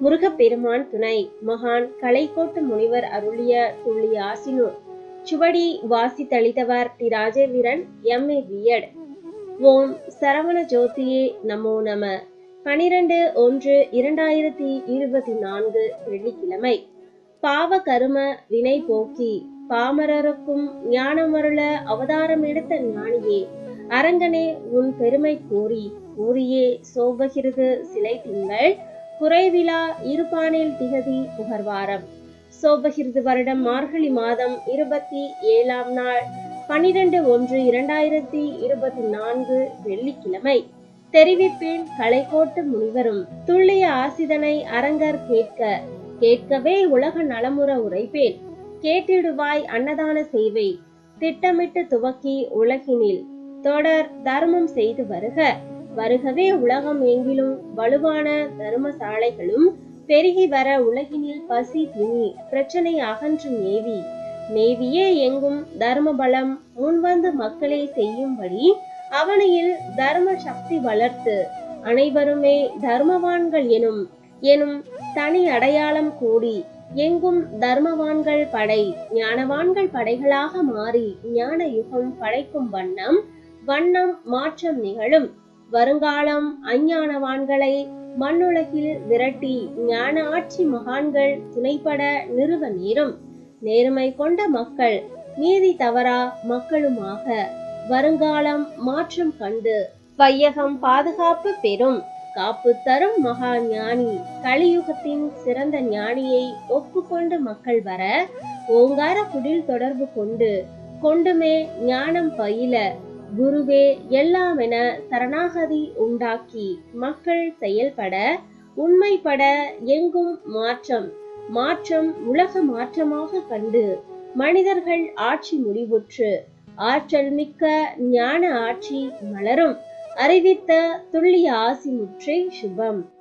முருகப்பெருமான் துணை மகான் கலைக்கோட்டு முனிவர் அருளிய துள்ளி ஆசினூர். சுவடி வாசி தளித்தவர் T Rajendran M A B Ed Om Saravana ஜோதியே நமோ நம. பனிரெண்டு ஒன்று இரண்டாயிரத்தி இருபத்தி நான்கு வெள்ளிக்கிழமை. பாவ கரும வினை போக்கி பாமரருக்கும் ஞானமருள அவதாரம் எடுத்த ஞானியே அரங்கனே உன் பெருமை கூறி கூறியே சோபகிறது சிலை திங்கள். குறைவிலா இருபானில் திகதி புகர்வாரம். சோபகிருது வருடம் மார்கழி மாதம் இருபத்தி ஏழாம் நாள் பனிரெண்டு ஒன்று இரண்டாயிரத்தி இருபத்தி நான்கு வெள்ளிக்கிழமை. தெரிவிப்பேன் கலைக்கோட்டு முனிவரும் துள்ளிய ஆசிதனை அரங்கர் கேட்க கேட்கவே உலக நலமுற உரைப்பேன். கேட்டிடுவாய் அன்னதான சேவை திட்டமிட்டு துவக்கி உலகினில் தொடர் தர்மம் செய்து வருக. வருகவே உலகம் எங்கிலும் வலுவான தர்மசாலைகளும் பெருகி வர உலகினில் பசி திணி பிரச்சனை அகன்றும் ஏவி மேவியே எங்கும் தர்ம பலம் முன்வந்து மக்களை செய்யும்படி அவனையில் தர்ம சக்தி வளர்த்து அனைவருமே தர்மவான்கள் எனும் எனும் தனி அடையாளம் கூடி எங்கும் தர்மவான்கள் படை ஞானவான்கள் படைகளாக மாறி ஞான யுகம் படைக்கும் வண்ணம் வண்ணம் மாற்றம் நிகழும். வருங்காலம் அஞ்ஞானவான்களை மண்ணுலகில் விரட்டி ஞான ஆட்சி மகான்கள் துணைப்பட நிறுவ நேரும். நேர்மை கொண்ட மக்கள் நீதி தவறா மக்களுமாக. வருங்காலம் மாற்றம் கண்டு வையகம் பாதுகாப்பு பெறும். காப்பு தரும் மகா ஞானி கலியுகத்தின் சிறந்த ஞானியை ஒப்புக்கொண்டு மக்கள் வர ஓங்கார குடில் தொடர்பு கொண்டு கொண்டுமே ஞானம் பயில குருவே எல்லாமென சரணாகதி உண்டாக்கி மக்கள் செயல்பட உண்மைப்பட எங்கும் மாற்றம் மாற்றம் உலக மாற்றமாக கண்டு மனிதர்கள் ஆட்சி முடிவுற்று ஆற்றல் மிக்க ஞான ஆட்சி மலரும் அறிவித்த துல்லிய ஆசி முற்றே சுபம்.